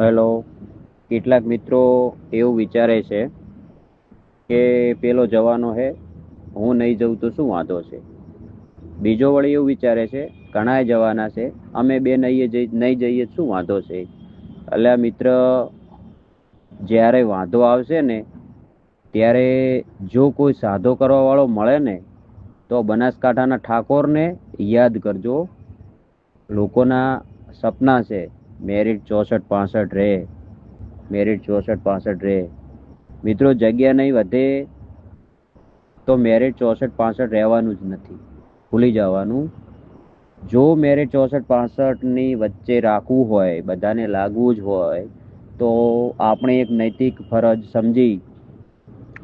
Hello. કેટલાક મિત્રો એવું વિચારે છે કે પેલો જવાનો હે, હું નહીં જઉં તો શું વાંધો છે? બીજો વળી એવું વિચારે છે, ઘણાય જવાના છે, અમે બે નહીં જઈ, નહીં જઈએ શું વાંધો છે? એટલે આ મિત્ર જ્યારે વાંધો આવશે ને, ત્યારે જો કોઈ સાધો કરવાવાળો મળે ને, તો બનાસકાંઠાના ઠાકોરને યાદ કરજો. લોકોના સપના છે મેરિટ ચોસઠ પાસઠ રે, મેરિટ ચોસઠ પાસઠ રે. મિત્રો, જગ્યા નહીં વધે તો મેરિટ ચોસઠ પાસઠ રહેવાનું જ નથી. ભૂલી જવાનું. જો મેરિટ ચોસઠ પાસઠની વચ્ચે રાખવું હોય, બધાને લાગવું જ હોય, તો આપણે એક નૈતિક ફરજ સમજી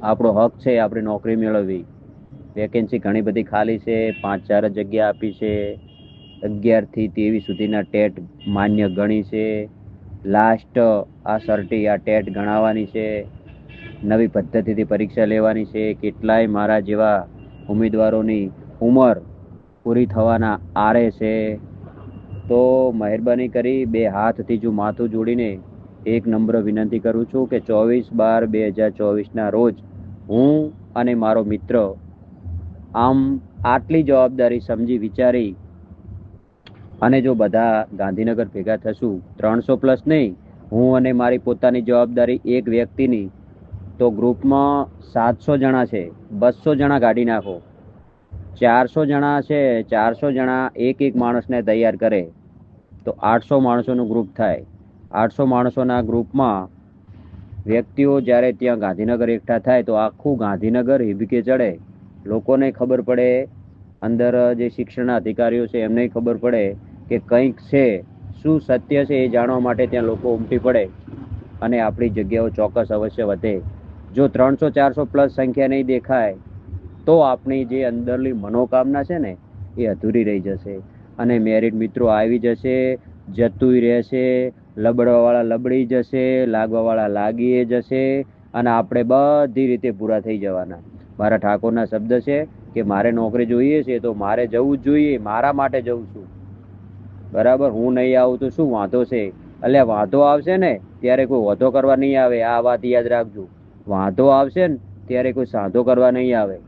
આપણો હક છે આપણે નોકરી મેળવવી. વેકેન્સી ઘણી બધી ખાલી છે, પાંચ ચાર જગ્યા આપી છે. અગિયારથી ત્રેવીસ સુધીના ટેટ માન્ય ગણી છે. લાસ્ટ આ સર્ટી, આ ટેટ ગણાવવાની છે. નવી પદ્ધતિથી પરીક્ષા લેવાની છે. કેટલાય મારા જેવા ઉમેદવારોની ઉંમર પૂરી થવાના આરે છે. તો મહેરબાની કરી બે હાથથી જો માથું જોડીને એક નંબર વિનંતી કરું છું કે ચોવીસ બાર બે હજાર ચોવીસના રોજ હું અને મારો મિત્ર આમ આટલી જવાબદારી સમજી વિચારી અને જો બધા ગાંધીનગર ભેગા થશું, ત્રણસો પ્લસ નહીં, હું અને મારી પોતાની જવાબદારી એક વ્યક્તિની, તો ગ્રુપમાં સાતસો જણા છે, બસો જણા કાઢી નાખો. ચારસો જણા છે, ચારસો જણા એક એક માણસને તૈયાર કરે, તો આઠસો માણસોનું ગ્રુપ થાય. આઠસો માણસોના ગ્રુપમાં વ્યક્તિઓ જ્યારે ત્યાં ગાંધીનગર એકઠા થાય, તો આખું ગાંધીનગર હિબકે ચડે. લોકોને ખબર પડે, અંદર જે શિક્ષણના અધિકારીઓ છે, એમને ખબર પડે કે કંઈક છે, શું સત્ય છે એ જાણવા માટે ત્યાં લોકો ઉમટી પડે અને આપણી જગ્યાઓ ચોક્કસ અવશ્ય વધે. જો ત્રણસો, ચારસો પ્લસ સંખ્યા નહીં દેખાય, તો આપણી જે અંદરની મનોકામના છે ને, એ અધૂરી રહી જશે. અને મેરિડ મિત્રો આવી જશે જતું રહેશે, લબડવાવાળા લબડી જશે, લાગવાવાળા લાગી જશે અને આપણે બધી રીતે પૂરા થઈ જવાના. મારા ઠાકોરના શબ્દ છે કે મારે નોકરી જોઈએ છે તો મારે જવું જ જોઈએ, મારા માટે જવું છું. બરાબર? હું નહીં આવું તો શું વાંધો છે? એટલે વાંધો આવશે ને, ત્યારે કોઈ વધો કરવા નહીં આવે. આ વાત યાદ રાખજો. વાંધો આવશે ને, ત્યારે કોઈ સાધો કરવા નહીં આવે.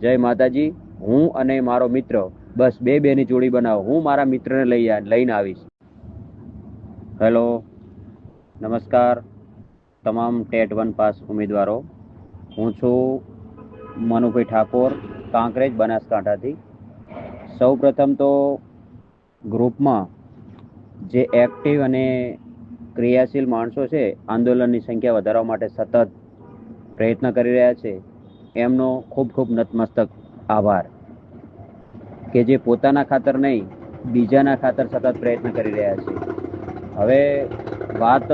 જય માતાજી. હું અને મારો મિત્ર, બસ બે બેની જોડી બનાવો. હું મારા મિત્રને લઈ લઈને આવીશ. હેલો. નમસ્કાર. તમામ ટેટ વન પાસ ઉમેદવારો. હું છું મનુભાઈ ઠાકોર, કાંકરેજ, બનાસકાંઠાથી. સૌ પ્રથમ તો ગ્રુપમાં જે એક્ટિવ અને ક્રિયાશીલ માણસો છે, આંદોલનની સંખ્યા વધારવા માટે સતત પ્રયત્ન કરી રહ્યા છે, એમનો ખૂબ ખૂબ નતમસ્તક આભાર. કે જે પોતાના ખાતર નહીં, બીજાના ખાતર સતત પ્રયત્ન કરી રહ્યા છે. હવે વાત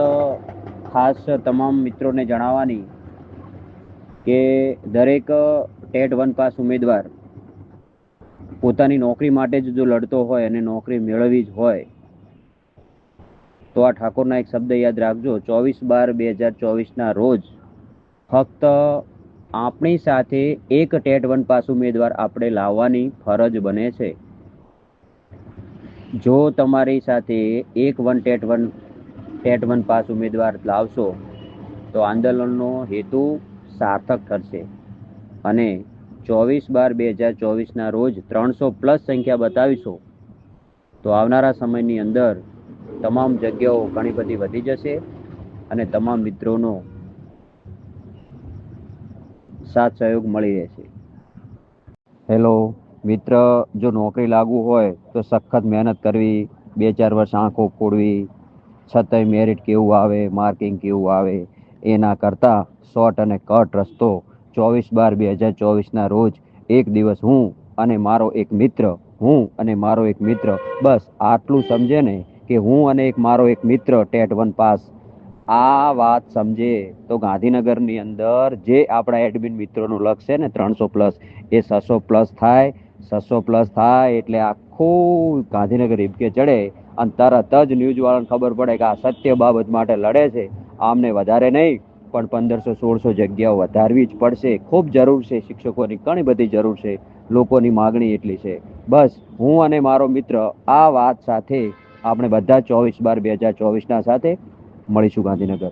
ખાસ તમામ મિત્રોને જણાવવાની કે દરેક ટેટ વન પાસ ઉમેદવાર પોતાની નોકરી માટે જ જો લડતો હોય અને નોકરી મેળવવી જ હોય, તો આ ઠાકોરના એક શબ્દ યાદ રાખજો. ચોવીસ બાર બે હજાર ચોવીસના રોજ ફક્ત આપણી સાથે એક ટેટ વન પાસ ઉમેદવાર આપણે લાવવાની ફરજ બને છે. જો તમારી સાથે એક one TET one TET one pass ઉમેદવાર લાવશો, તો આંદોલનનો હેતુ સાર્થક થશે. અને ચોવીસ બાર બે હજાર ચોવીસના રોજ ત્રણસો પ્લસ સંખ્યા બતાવીશો. તો આવનારા સમયની અંદર તમામ જગ્યાઓ ઘણી બધી વધી જશે અને તમામ મિત્રોનો સાથ સહયોગ મળી રહેશે. હેલો, મિત્ર, જો નોકરી લાગવું હોય તો સખત મહેનત કરવી, બે ચાર વર્ષ આંખો ફોડવી છતાંય મેરિટ કેવું આવે માર્કિંગ કેવું આવે, એના કરતાં શોર્ટ અને કટ રસ્તો ચોવીસ બાર બે હજાર ચોવીસના રોજ એક દિવસ હું અને મારો એક મિત્ર, હું અને મારો એક મિત્ર, બસ આટલું સમજે ને કે હું અને એક મારો એક મિત્ર ટેટ વન પાસ. આ વાત સમજે તો ગાંધીનગરની અંદર જે આપણા એડમિન મિત્રોનું લક્ષ છે ને ત્રણસો પ્લસ, એ છસો પ્લસ થાય. છસો પ્લસ થાય એટલે આખું ગાંધીનગર હિબકે ચડે અને તરત જ ન્યૂઝવાળાને ખબર પડે કે આ સત્ય બાબત માટે લડે છે. આમને વધારે નહીં. પણ પંદરસો, સોળસો જગ્યાઓ વધારવી જ પડશે. ખૂબ જરૂર છે શિક્ષકોની, ઘણી બધી જરૂર છે. લોકોની માગણી એટલી છે. બસ, હું અને મારો મિત્ર આ વાત સાથે આપણે બધા ચોવીસ બાર બે હજાર ચોવીસના સાથે મળીશું ગાંધીનગર.